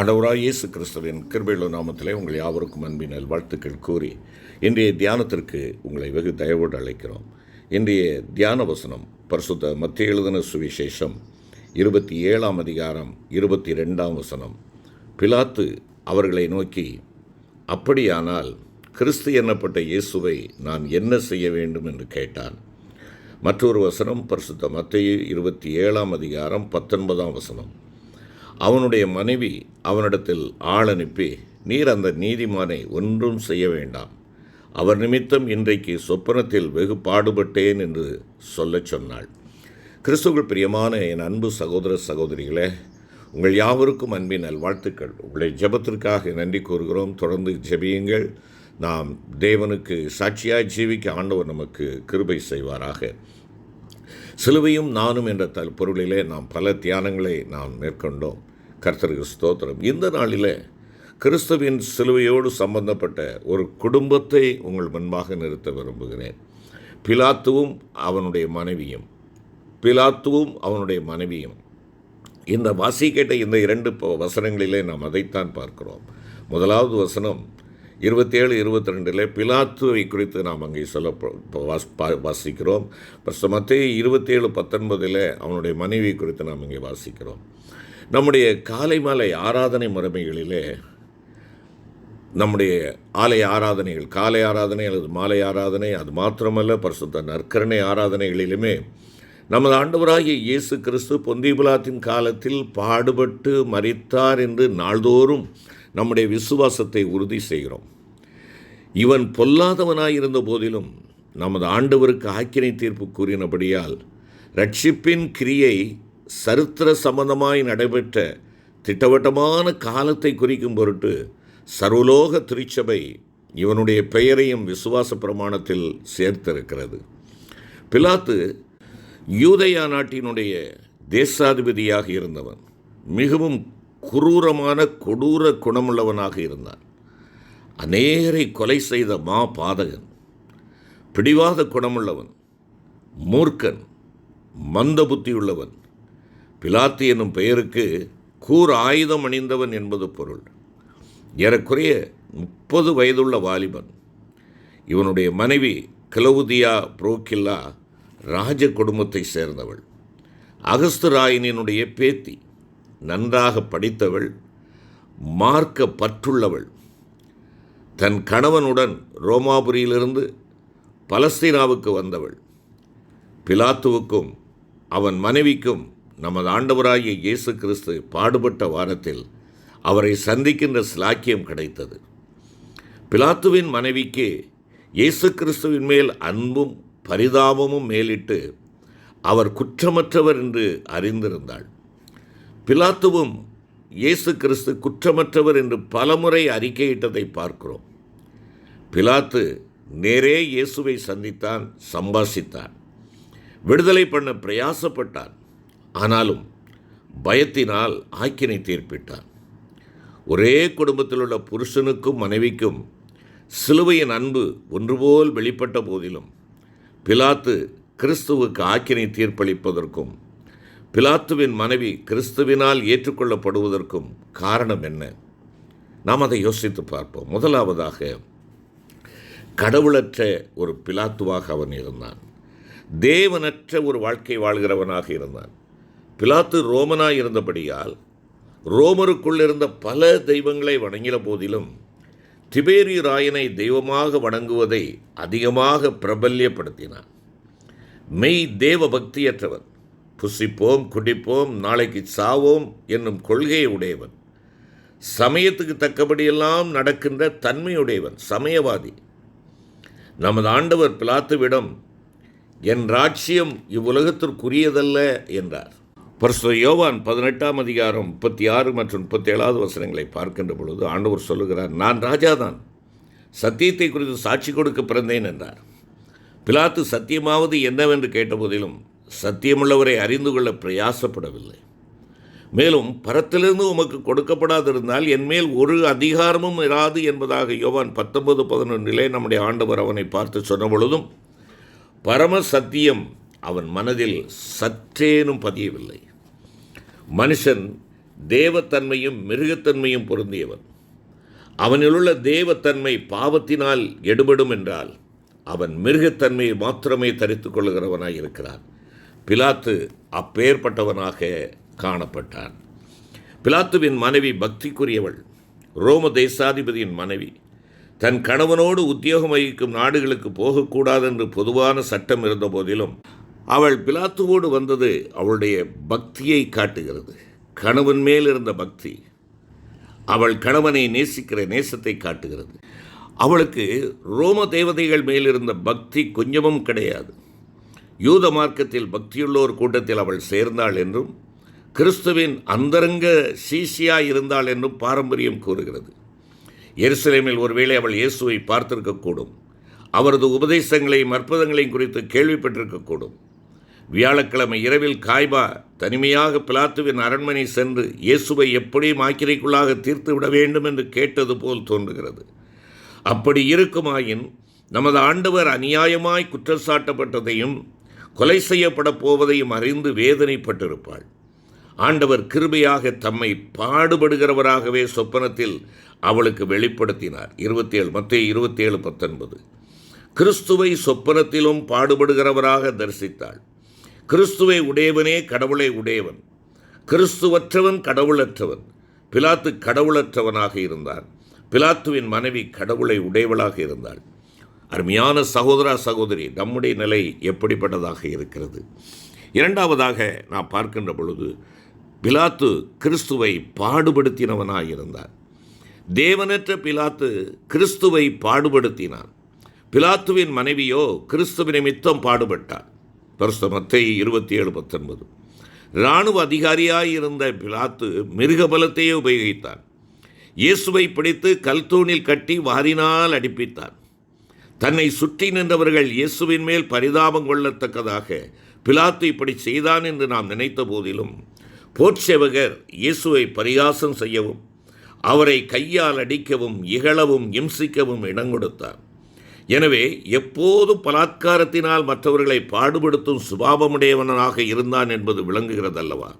ஆண்டவராய் இயேசு கிறிஸ்துவின் கிருபையுள்ள நாமத்திலே உங்கள் யாவருக்கும் அன்பின் வாழ்த்துக்கள் கூறி இன்றைய தியானத்திற்கு உங்களை வெகு தயவோடு அழைக்கிறோம். இன்றைய தியான வசனம் பரிசுத்த மத்திய எழுதின சுவிசேஷம் இருபத்தி ஏழாம் அதிகாரம் இருபத்தி ரெண்டாம் வசனம். பிலாத்து அவர்களை நோக்கி அப்படியானால் கிறிஸ்து எனப்பட்ட இயேசுவை நான் என்ன செய்ய வேண்டும்? என்று கேட்டான். மற்றொரு வசனம் பரிசுத்த மத்திய இருபத்தி ஏழாம் அதிகாரம் பத்தொன்பதாம் வசனம். அவனுடைய மனைவி அவனிடத்தில் ஆள் அனுப்பி நீர் அந்த நீதிமானை ஒன்றும் செய்ய வேண்டாம். அவர் நிமித்தம் இன்றைக்கு சொப்பனத்தில் வெகு பாடுபட்டேன் என்று சொல்லச் சொன்னாள். கிறிஸ்துவுக்குள் பிரியமான என் அன்பு சகோதர சகோதரிகளே உங்கள் யாவருக்கும் அன்பின் நல்வாழ்த்துக்கள். உங்களை ஜெபத்திற்காக நன்றி கூறுகிறோம். தொடர்ந்து ஜெபியுங்கள். நாம் தேவனுக்கு சாட்சியாய் ஜீவிக்க ஆண்டவர் நமக்கு கிருபை செய்வாராக. சிலுவையும் நானும் என்ற தல் பொருளிலே நாம் பல தியானங்களை நாம் மேற்கொண்டோம். கர்த்தருக்கு ஸ்தோத்திரம். இந்த நாளில் கிறிஸ்துவின் சிலுவையோடு சம்பந்தப்பட்ட ஒரு குடும்பத்தை உங்கள் முன்பாக நிறுத்த விரும்புகிறேன். பிலாத்துவும் அவனுடைய மனைவியும் பிலாத்துவும் அவனுடைய மனைவியும். இந்த வாசி கேட்ட இந்த இரண்டு வசனங்களிலே நாம் அதைத்தான் பார்க்கிறோம். முதலாவது வசனம் இருபத்தேழு இருபத்தி ரெண்டில் பிலாத்துவை குறித்து நாம் அங்கே சொல்ல வாஸ்- பா- வாசிக்கிறோம். மத்திய இருபத்தேழு பத்தொன்பதில் அவனுடைய மனைவி குறித்து நாம் இங்கே வாசிக்கிறோம். நம்முடைய காலை மாலை ஆராதனை முறைமைகளிலே நம்முடைய ஆலய ஆராதனைகள் காலை ஆராதனை அல்லது மாலை ஆராதனை அது மாத்திரமல்ல பரிசுத்த நற்கரணை ஆராதனைகளிலுமே நமது ஆண்டவராகிய இயேசு கிறிஸ்து பொந்திபுலாத்தின் காலத்தில் பாடுபட்டு மறித்தார் என்று நாள்தோறும் நம்முடைய விசுவாசத்தை உறுதி செய்கிறோம். இவன் பொல்லாதவனாயிருந்த போதிலும் நமது ஆண்டவருக்கு ஆக்கினை தீர்ப்பு கூறினபடியால் ரட்சிப்பின் கிரியை சரித்திர சம்பந்தமாய் நடைபெற்ற திட்டவட்டமான காலத்தை குறிக்கும் பொருட்டு சர்வலோக திருச்சபை இவனுடைய பெயரையும் விசுவாச பிரமாணத்தில் சேர்த்திருக்கிறது. பிலாத்து யூதயா நாட்டினுடைய தேசாதிபதியாக இருந்தவன். மிகவும் குரூரமான கொடூர குணமுள்ளவனாக இருந்தான். அநேகரை கொலை செய்த மா பாதகன். பிடிவாத குணமுள்ளவன். மூர்க்கன். மந்த புத்தியுள்ளவன். பிலாத்து என்னும் பெயருக்கு கூர் ஆயுதம் அணிந்தவன் என்பது பொருள். ஏறக்குறைய முப்பது வயதுள்ள வாலிபன். இவனுடைய மனைவி கிளவுதியா புரோக்கில்லா ராஜ குடும்பத்தை சேர்ந்தவள். அகஸ்து ராயனினுடைய பேத்தி நன்றாக படித்தவள் மார்க்க பற்றுள்ளவள் தன் கணவனுடன் ரோமாபுரியிலிருந்து பலஸ்தீனாவுக்கு வந்தவள். பிலாத்துவுக்கும் அவன் மனைவிக்கும் நமது ஆண்டவராகிய இயேசு கிறிஸ்து பாடுபட்ட வாரத்தில் அவரை சந்திக்கின்ற சிலாக்கியம் கிடைத்தது. பிலாத்துவின் மனைவிக்கு இயேசு கிறிஸ்துவின் மேல் அன்பும் பரிதாபமும் மேலிட்டு அவர் குற்றமற்றவர் என்று அறிந்திருந்தாள். பிலாத்துவும் இயேசு கிறிஸ்து குற்றமற்றவர் என்று பலமுறை அறிக்கையிட்டதை பார்க்கிறோம். பிலாத்து நேரே இயேசுவை சந்தித்தான் சம்பாஷித்தான் விடுதலை பண்ண பிரயாசப்பட்டான். ஆனாலும் பயத்தினால் ஆக்கினை தீர்ப்பிட்டார் ஒரே குடும்பத்தில் உள்ள புருஷனுக்கும் மனைவிக்கும் சிலுவையின் அன்பு ஒன்றுபோல் வெளிப்பட்ட போதிலும் பிலாத்து கிறிஸ்துவுக்கு ஆக்கினை தீர்ப்பளிப்பதற்கும் பிலாத்துவின் மனைவி கிறிஸ்துவினால் ஏற்றுக்கொள்ளப்படுவதற்கும் காரணம் என்ன? நாம் அதை யோசித்து பார்ப்போம். முதலாவதாக கடவுளற்ற ஒரு பிலாத்துவாக அவன் இருந்தான். தேவனற்ற ஒரு வாழ்க்கை வாழ்கிறவனாக இருந்தான். பிலாத்து ரோமனாய் இருந்தபடியால் ரோமருக்குள் இருந்த பல தெய்வங்களை வணங்கின போதிலும் திபேரி ராயனை தெய்வமாக வணங்குவதை அதிகமாக பிரபல்யப்படுத்தினான். மெய் தேவ பக்தியற்றவன் புசிப்போம் குடிப்போம் நாளைக்கு சாவோம் என்னும் கொள்கையை உடையவன். சமயத்துக்கு தக்கபடியெல்லாம் நடக்கின்ற தன்மையுடையவன் சமயவாதி. நமது ஆண்டவர் பிலாத்துவிடம் என் ராட்சியம் இவ்வுலகத்திற்குரியதல்ல என்றார். பரிசுத்த யோவான் பதினெட்டாம் அதிகாரம் முப்பத்தி ஆறு மற்றும் முப்பத்தி ஏழாவது வசனங்களை பார்க்கின்ற பொழுது ஆண்டவர் சொல்லுகிறார் நான் ராஜாதான். சத்தியத்தை குறித்து சாட்சி கொடுக்க பிறந்தேன் என்றார். பிலாத்து சத்தியமாவது என்னவென்று கேட்டபோதிலும் சத்தியமுள்ளவரை அறிந்து கொள்ள பிரயாசப்படவில்லை. மேலும் பரத்திலிருந்து உமக்கு கொடுக்கப்படாதிருந்தால் என்மேல் ஒரு அதிகாரமும் இராது என்பதாக யோவான் பத்தொன்பது பதினொன்றிலே நம்முடைய ஆண்டவர் அவனை பார்த்து சொன்ன பொழுதும் பரம சத்தியம் அவன் மனதில் சற்றேனும் பதியவில்லை. மனுஷன் தேவத்தன்மையும் மிருகத்தன்மையும் பொருந்தியவன். அவனிலுள்ள தேவத்தன்மை பாவத்தினால் எடுபடும் என்றால் அவன் மிருகத்தன்மையை மாத்திரமே தரித்து கொள்கிறவனாக இருக்கிறான். பிலாத்து அப்பேற்பட்டவனாக காணப்பட்டான். பிலாத்துவின் மனைவி பக்திக்குரியவள் ரோம தேசாதிபதியின் மனைவி தன் கணவனோடு உத்தியோகம் வகிக்கும் நாடுகளுக்கு போகக்கூடாது என்று பொதுவான சட்டம் இருந்த போதிலும் அவள் பிலாத்துவோடு வந்தது அவளுடைய பக்தியை காட்டுகிறது. கணவன் மேல் இருந்த பக்தி அவள் கணவனை நேசிக்கிற நேசத்தை காட்டுகிறது. அவளுக்கு ரோம தேவதைகள் மேலிருந்த பக்தி கொஞ்சமும் கிடையாது. யூத மார்க்கத்தில் பக்தியுள்ளோர் கூட்டத்தில் அவள் சேர்ந்தாள் என்றும் கிறிஸ்துவின் அந்தரங்க சீசியாய் இருந்தாள் என்றும் பாரம்பரியம் கூறுகிறது. எருசலேமில் ஒருவேளை அவள் இயேசுவை பார்த்திருக்கக்கூடும். அவரது உபதேசங்களையும் அற்புதங்களையும் குறித்து கேள்விப்பட்டிருக்கக்கூடும். வியாழக்கிழமை இரவில் காய்பா தனிமையாக பிலாத்துவின் அரண்மனை சென்று இயேசுவை எப்படியும் ஆக்கிரைக்குள்ளாக தீர்த்து விட வேண்டும் என்று கேட்டது போல் தோன்றுகிறது. அப்படி இருக்குமாயின் நமது ஆண்டவர் அநியாயமாய் குற்றச்சாட்டப்பட்டதையும் கொலை செய்யப்பட போவதையும் அறிந்து வேதனைப்பட்டிருப்பாள். ஆண்டவர் கிருபையாக தம்மை பாடுபடுகிறவராகவே சொப்பனத்தில் அவளுக்கு வெளிப்படுத்தினார். இருபத்தி ஏழு மத்திய இருபத்தி ஏழு பத்தொன்பது. கிறிஸ்துவை சொப்பனத்திலும் பாடுபடுகிறவராக தரிசித்தாள். கிறிஸ்துவை உடையவனே கடவுளை உடையவன். கிறிஸ்துவற்றவன் கடவுளற்றவன். பிலாத்து கடவுளற்றவனாக இருந்தான். பிலாத்துவின் மனைவி கடவுளை உடையவளாக இருந்தாள். அருமையான சகோதரா சகோதரி நம்முடைய நிலை எப்படிப்பட்டதாக இருக்கிறது? இரண்டாவதாக நாம் பார்க்கின்ற பொழுது பிலாத்து கிறிஸ்துவை பாடுபடுத்தினவனாக இருந்தார் தேவனற்ற பிலாத்து கிறிஸ்துவை பாடுபடுத்தினான். பிலாத்துவின் மனைவியோ கிறிஸ்துவ நிமித்தம் பாடுபட்டார் பரிசு மத்தை இருபத்தி ஏழு பத்தொன்பது. இராணுவ அதிகாரியாயிருந்த பிலாத்து மிருக பலத்தையே உபயோகித்தான். இயேசுவை பிடித்து கல்தூணில் கட்டி வாரினால் அடிப்பித்தான். தன்னை சுற்றி நின்றவர்கள் இயேசுவின் மேல் பரிதாபம் கொள்ளத்தக்கதாக பிலாத்து இப்படி செய்தான் என்று நாம் நினைத்த போதிலும் போர்ச்சேவகர் இயேசுவை பரிகாசம் செய்யவும் அவரை கையால் அடிக்கவும் இகழவும் இம்சிக்கவும் இடம் கொடுத்தார் எனவே எப்போதும் பலாத்காரத்தினால் மற்றவர்களை பாடுபடுத்தும் சுபாவமுடையவனாக இருந்தான் என்பது விளங்குகிறதல்லவா?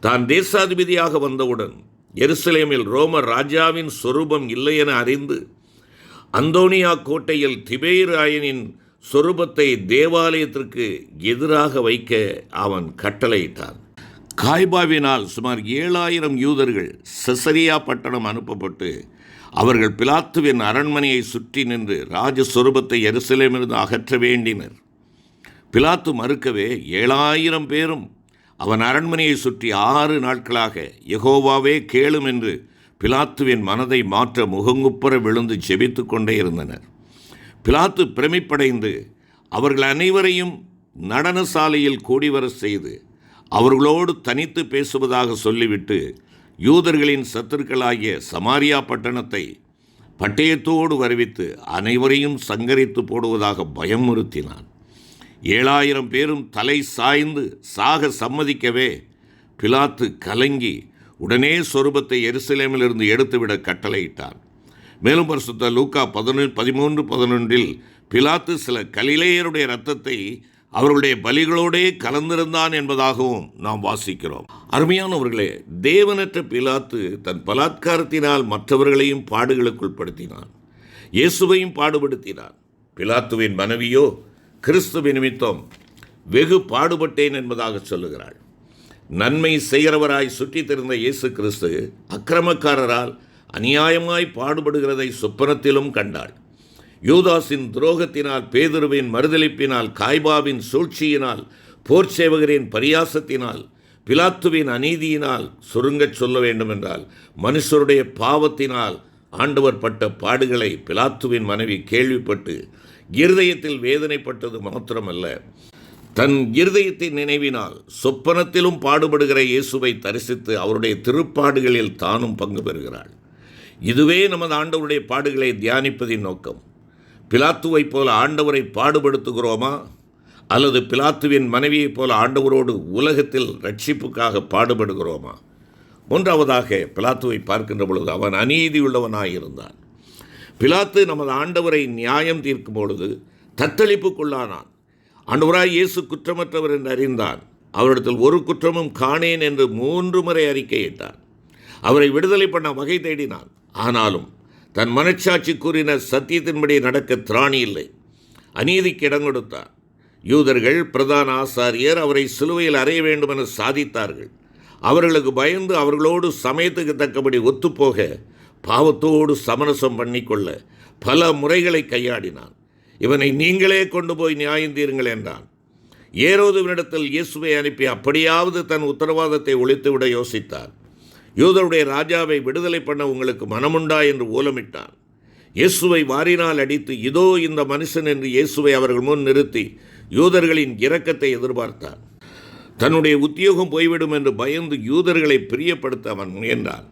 தான் தேசாதிபதியாக வந்தவுடன் எருசலேமில் ரோம ராஜாவின் சொரூபம் இல்லை என அறிந்து அந்தோனியா கோட்டையில் திபேராயனின் சொரூபத்தை தேவாலயத்திற்கு எதிராக வைக்க அவன் கட்டளையிட்டான். காய்பாவினால் சுமார் ஏழாயிரம் யூதர்கள் செசரியா பட்டணம் அனுப்பப்பட்டு அவர்கள் பிலாத்துவின் அரண்மனையை சுற்றி நின்று ராஜஸ்வரூபத்தை எருசலேமிருந்து அகற்ற வேண்டினர். பிலாத்து மறுக்கவே ஏழாயிரம் பேரும் அவன் அரண்மனையை சுற்றி ஆறு நாட்களாக எகோவாவே கேளும் என்று பிலாத்துவின் மனதை மாற்ற முகங்குப்புற விழுந்து ஜெபித்து கொண்டே இருந்தனர். பிலாத்து பிரமிப்படைந்து அவர்கள் அனைவரையும் நடன சாலையில் கூடிவர செய்து அவர்களோடு தனித்து பேசுவதாக சொல்லிவிட்டு யூதர்களின் சத்துருக்களாகிய சமாரியா பட்டணத்தை பட்டயத்தோடு வருவித்து அனைவரையும் சங்கரித்து போடுவதாக பயமுறுத்தினான் ஏழாயிரம் பேரும் தலை சாய்ந்து சாக சம்மதிக்கவே பிலாத்து கலங்கி உடனே சொரூபத்தை எருசலேமிலிருந்து எடுத்துவிட கட்டளையிட்டான். மேலும் பரிசுத்த லூக்கா பதினொன்று பதிமூன்று பதினொன்றில் பிலாத்து சில கலிலேயருடைய இரத்தத்தை அவர்களுடைய பலிகளோடே கலந்திருந்தான் என்பதாகவும் நாம் வாசிக்கிறோம். அருமையானவர்களே தேவனற்ற பிலாத்து தன் பலாத்காரத்தினால் மற்றவர்களையும் பாடுகளுக்குள் படுத்தினான். இயேசுவையும் பாடுபடுத்தினான். பிலாத்துவின் மனைவியோ கிறிஸ்துவ நிமித்தம் வெகு பாடுபட்டேன் என்பதாக சொல்லுகிறாள். நன்மை செய்கிறவராய் சுற்றித்திருந்த இயேசு கிறிஸ்து அக்கிரமக்காரரால் அநியாயமாய் பாடுபடுகிறதை சொப்பனத்திலும் கண்டாள். யூதாஸின் துரோகத்தினால் பேதுருவின் மறுதளிப்பினால் காய்பாவின் சூழ்ச்சியினால் போர் சேவகரின் பரியாசத்தினால் பிலாத்துவின் அநீதியினால் சுருங்கச் சொல்ல வேண்டுமென்றால் மனுஷருடைய பாவத்தினால் ஆண்டவர் பட்ட பாடுகளை பிலாத்துவின் மனைவி கேள்விப்பட்டு இருதயத்தில் வேதனைப்பட்டது மாத்திரமல்ல. தன் இருதயத்தின் நினைவினால் சொப்பனத்திலும் பாடுபடுகிற இயேசுவை தரிசித்து அவருடைய திருப்பாடுகளில் தானும் பங்கு பெறுகிறாள். இதுவே நமது ஆண்டவருடைய பாடுகளை தியானிப்பதின் நோக்கம். பிலாத்துவைப் போல ஆண்டவரை பாடுபடுத்துகிறோமா? அல்லது பிலாத்துவின் மனைவியைப் போல ஆண்டவரோடு உலகத்தில் ரட்சிப்புக்காக பாடுபடுகிறோமா? மூன்றாவதாக பிலாத்துவை பார்க்கின்ற பொழுது அவன் அநீதியுள்ளவனாயிருந்தான். பிலாத்து நமது ஆண்டவரை நியாயம் தீர்க்கும் பொழுது தத்தளிப்புக்குள்ளானான். ஆண்டவராய் இயேசு குற்றமற்றவர் என்று அறிந்தான். அவரிடத்தில் ஒரு குற்றமும் காணேன் என்று மூன்று முறை அறிக்கையிட்டான். அவரை விடுதலை பண்ண வகை தேடினான். ஆனாலும் தன் மனச்சாட்சி கூறின சத்தியத்தின்படி நடக்க திராணி இல்லை. அநீதிக்கு இடம் கொடுத்தார். யூதர்கள் பிரதான ஆசாரியர் அவரை சிலுவையில் அறைய வேண்டும் என சாதித்தார்கள். அவர்களுக்கு பயந்து அவர்களோடு சமயத்துக்கு தக்கபடி ஒத்துப்போக பாவத்தோடு சமரசம் பண்ணிக்கொள்ள பல முறைகளை கையாடினான். இவனை நீங்களே கொண்டு போய் நியாயந்தீருங்கள் என்றான். ஏரோதுவினிடத்தில் இயேசுவை அனுப்பி அப்படியாவது தன் உத்தரவாதத்தை ஒழித்துவிட யோசித்தார். யூதருடைய ராஜாவை விடுதலை பண்ண உங்களுக்கு மனமுண்டா என்று ஓலமிட்டான். இயேசுவை வாரினால் அடித்து இதோ இந்த மனுஷன் என்று இயேசுவை அவர்கள் முன் நிறுத்தி யூதர்களின் இரக்கத்தை எதிர்பார்த்தார் தன்னுடைய உத்தியோகம் போய்விடும் என்று பயந்து யூதர்களை பிரியப்படுத்த அவன் முயன்றான்.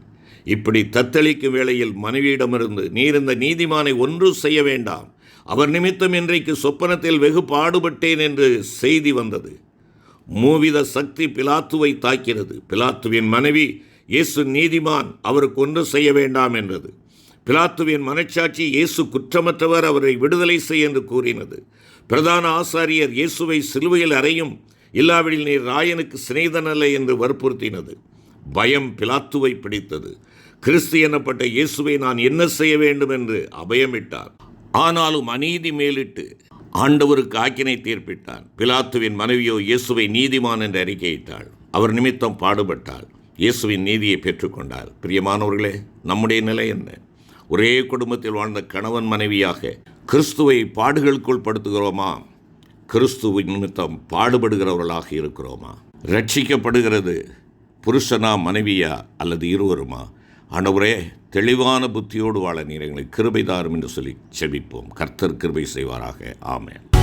இப்படி தத்தளிக்கும் வேளையில் மனைவியிடமிருந்து நீர் இந்த நீதிமானை ஒன்று செய்ய வேண்டாம். அவர் நிமித்தம் இன்றைக்கு சொப்பனத்தில் வெகு பாடுபட்டேன் என்று செய்தி வந்தது. மூவித சக்தி பிலாத்துவை தாக்கிறது பிலாத்துவின் மனைவி இயேசு நீதிமான் அவருக்கு ஒன்றும் செய்ய வேண்டாம் என்றது. பிலாத்துவின் மனச்சாட்சி இயேசு குற்றமற்றவர் அவரை விடுதலை செய் என்று கூறினது. பிரதான ஆசாரியர் இயேசுவை சிலுவையில் அறையும் இல்லாவிடில் நீர் ராயனுக்கு சிநேதனல்ல என்று வற்புறுத்தினது. பயம் பிலாத்துவை பிடித்தது. கிறிஸ்து எனப்பட்ட இயேசுவை நான் என்ன செய்ய வேண்டும் என்று அபயமிட்டார். ஆனாலும் அநீதி மேலிட்டு ஆண்டவருக்கு ஆக்கினை தீர்ப்பிட்டான் பிலாத்துவின் மனைவியோ இயேசுவை நீதிமான் என்று அறிக்கையிட்டாள். அவர் நிமித்தம் பாடுபட்டாள். இயேசுவின் நீதியை பெற்றுக்கொண்டார். பிரியமானவர்களே நம்முடைய நிலை என்ன? ஒரே குடும்பத்தில் வாழ்ந்த கணவன் மனைவியாக கிறிஸ்துவை பாடுகளுக்குள் படுத்துகிறோமா? கிறிஸ்துவின் நிமித்தம் பாடுபடுகிறவர்களாக இருக்கிறோமா? ரட்சிக்கப்படுகிறது புருஷனா மனைவியா அல்லது இருவருமா? ஆண்டவரே தெளிவான புத்தியோடு வாழ நீர் எங்களை கிருபை தாரும் என்று சொல்லி செபிப்போம். கர்த்தர் கிருபை செய்வாராக. ஆமேன்.